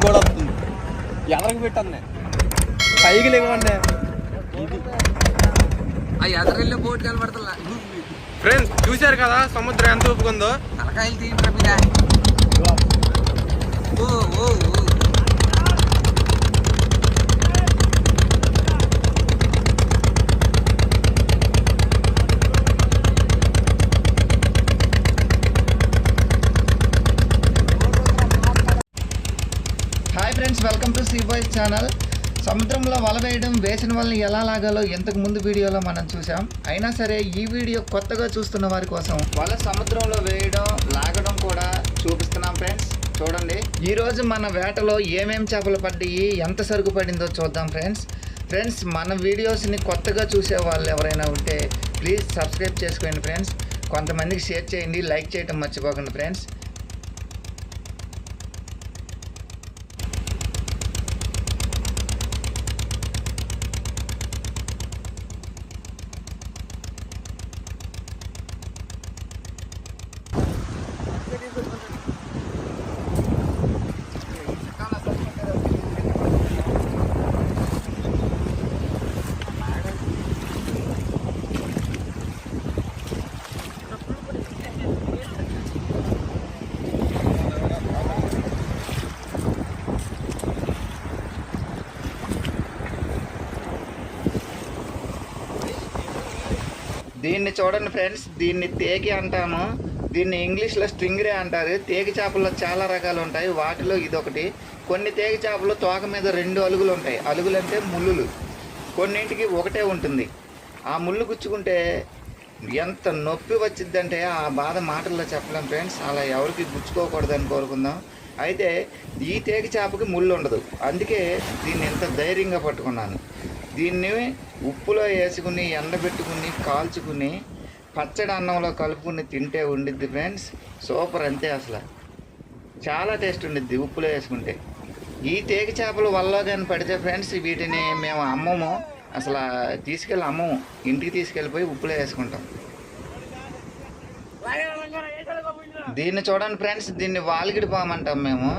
ఇంకోటి వస్తుంది. ఎదరికి పెట్టండి పైకి లేవండి ఆ ఎదరెళ్ళే బోట్ ఫ్రెండ్స్ చూశారు కదా సముద్రం ఎంత ఊపుకుందో? తలకాయలు తీయండి ఓ ఓ ఓ. Friends welcome to sea boys channel. సముద్రంలో వల వేయడం వేసిన వాళ్ళని ఎలా లాగాలో ఇంతకు ముందు వీడియోలో మనం చూసాం అయినా సరే ఈ వీడియో కొత్తగా చూస్తున్న వారి కోసం వల సముద్రంలో వేయడం లాగడం కూడా చూపిస్తున్నాం ఫ్రెండ్స్. చూడండి. ఈరోజు మన వేటలో ఏమేం చేపలు పడ్డాయి ఎంత సరుకు పడిందో చూద్దాం ఫ్రెండ్స్. ఫ్రెండ్స్ మన వీడియోస్ని కొత్తగా చూసే వాళ్ళు ఎవరైనా ఉంటే ప్లీజ్ సబ్స్క్రైబ్ చేసుకోండి ఫ్రెండ్స్. కొంతమందికి షేర్ చేయండి లైక్ చేయడం మర్చిపోకండి ఫ్రెండ్స్. దీన్ని చూడండి ఫ్రెండ్స్ దీన్ని తేగి అంటాము. దీన్ని ఇంగ్లీష్లో స్ట్రింగ్రే అంటారు. తేగి చేపల్లో చాలా రకాలు ఉంటాయి. వాటిలో ఇదొకటి. కొన్ని తేగి చేపలు తోక మీద రెండు అలుగులు ఉంటాయి. అలుగులు అంటే ముళ్ళులు. కొన్నింటికి ఒకటే ఉంటుంది. ఆ ముళ్ళు గుచ్చుకుంటే ఎంత నొప్పి వచ్చిందంటే ఆ బాధ మాటల్లో చెప్పలేం ఫ్రెండ్స్. అలా ఎవరికి గుచ్చుకోకూడదని కోరుకుందాం. అయితే ఈ తేగి చేపకి ముళ్ళు ఉండదు. అందుకే దీన్ని ఎంత ధైర్యంగా పట్టుకున్నాను. దీన్ని ఉప్పులో వేసుకుని ఎండబెట్టుకుని కాల్చుకుని పచ్చడి అన్నంలో కలుపుకుని తింటే ఉండిద్ది ఫ్రెండ్స్. సూపర్ అంతే అసలు. చాలా టేస్ట్ ఉండిద్ది ఉప్పులో వేసుకుంటే. ఈ తేగ చేపలు వల్ల కానీ పడితే ఫ్రెండ్స్ వీటిని మేము అమ్మము. అసలు తీసుకెళ్ళి అమ్మము. ఇంటికి తీసుకెళ్ళిపోయి ఉప్పులో వేసుకుంటాం. దీన్ని చూడండి ఫ్రెండ్స్ దీన్ని వాలిగిడి పాము అంటాం మేము.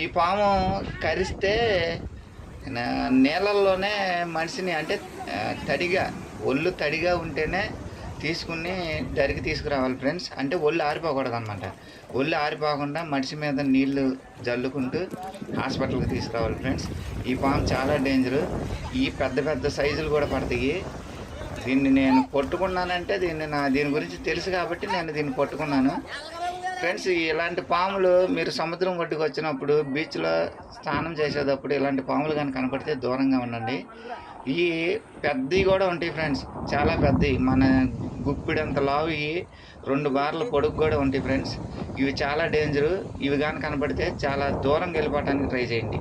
ఈ పాము కరిస్తే నీళ్ళల్లోనే మనిషిని అంటే తడిగా ఒళ్ళు తడిగా ఉంటేనే తీసుకుని దరికి తీసుకురావాలి ఫ్రెండ్స్. అంటే ఒళ్ళు ఆరిపోకూడదు అనమాట ఒళ్ళు ఆరిపోకుండా మనిషి మీద నీళ్ళు జల్లుకుంటూ హాస్పిటల్కి తీసుకురావాలి ఫ్రెండ్స్. ఈ పాము చాలా డేంజరు. ఈ పెద్ద పెద్ద సైజులు కూడా పడతాయి. దీన్ని నేను పట్టుకున్నానంటే దీన్ని నా దీని గురించి తెలుసు కాబట్టి నేను దీన్ని పట్టుకున్నాను ఫ్రెండ్స్ ఇలాంటి పాములు మీరు సముద్రం ఒడ్డుకు వచ్చినప్పుడు బీచ్లో స్నానం చేసేటప్పుడు ఇలాంటి పాములు కానీ కనపడితే దూరంగా ఉండండి. ఇవి పెద్దవి కూడా ఉంటాయి ఫ్రెండ్స్ చాలా పెద్దవి. మన గుప్పిడంత లావు ఇవి రెండు బార్ల పొడుగు కూడా ఉంటాయి ఫ్రెండ్స్. ఇవి చాలా డేంజరు ఇవి కానీ కనపడితే చాలా దూరం వెళ్ళిపోవడానికి ట్రై చేయండి.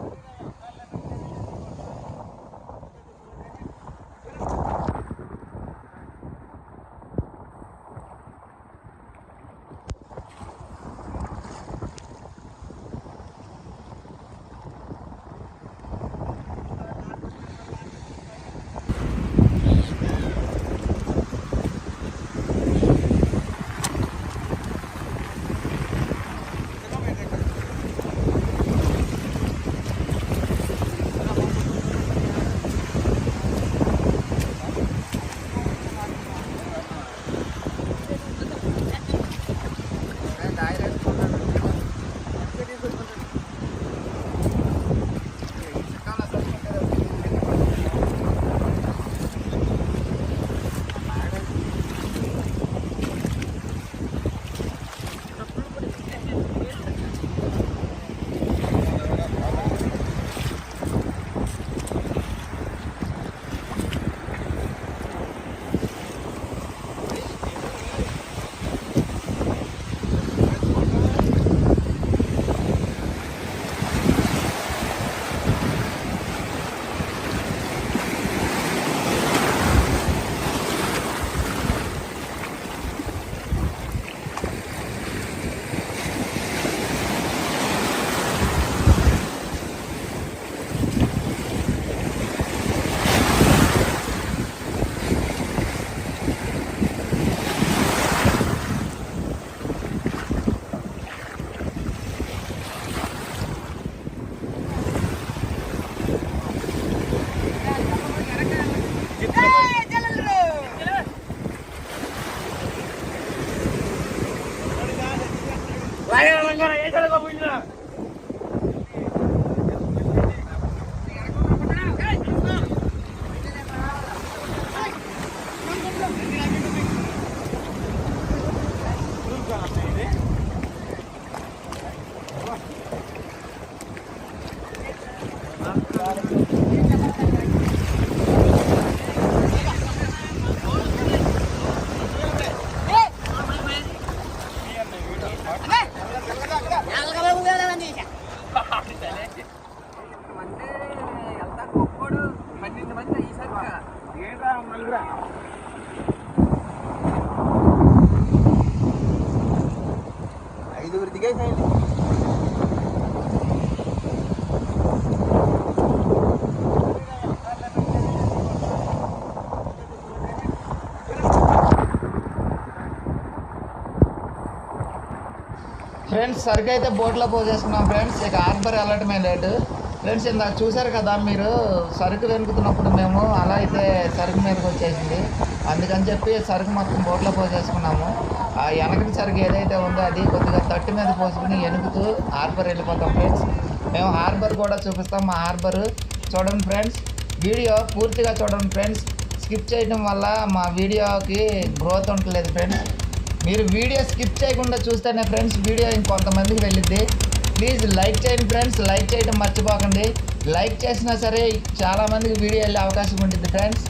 అంటే దిగేసేయండి ఫ్రెండ్స్ సరుకు అయితే బోట్లో పోసేసుకున్నాం ఫ్రెండ్స్ ఇక హార్బర్ వెళ్ళటమే లేటు ఫ్రెండ్స్ ఇందాక చూశారు కదా మీరు? సరుకు వెనుకుతున్నప్పుడు మేము అలా అయితే సరుకు మీదకి వచ్చేసింది. అందుకని చెప్పి సరుకు మొత్తం బోట్లో పోసేసుకున్నాము. ఆ వెనకటి సరుకు ఏదైతే ఉందో అది కొద్దిగా తట్టు మీద పోసుకుని ఎనుకుతూ హార్బర్ వెళ్ళిపోతాం ఫ్రెండ్స్. మేము హార్బర్ కూడా చూపిస్తాం మా హార్బర్. చూడండి ఫ్రెండ్స్ వీడియో పూర్తిగా చూడండి ఫ్రెండ్స్. స్కిప్ చేయడం వల్ల మా వీడియోకి గ్రోత్ ఉండలేదు ఫ్రెండ్స్. మీరు వీడియో స్కిప్ చేయకుండా చూస్తేనే ఫ్రెండ్స్ వీడియో ఇంకొంతమందికి వెళ్ళిద్ది. ప్లీజ్ లైక్ చేయండి ఫ్రెండ్స్ లైక్ చేయడం మర్చిపోకండి. లైక్ చేసినా సరే చాలామందికి వీడియో వెళ్ళే అవకాశం ఉంటుంది ఫ్రెండ్స్.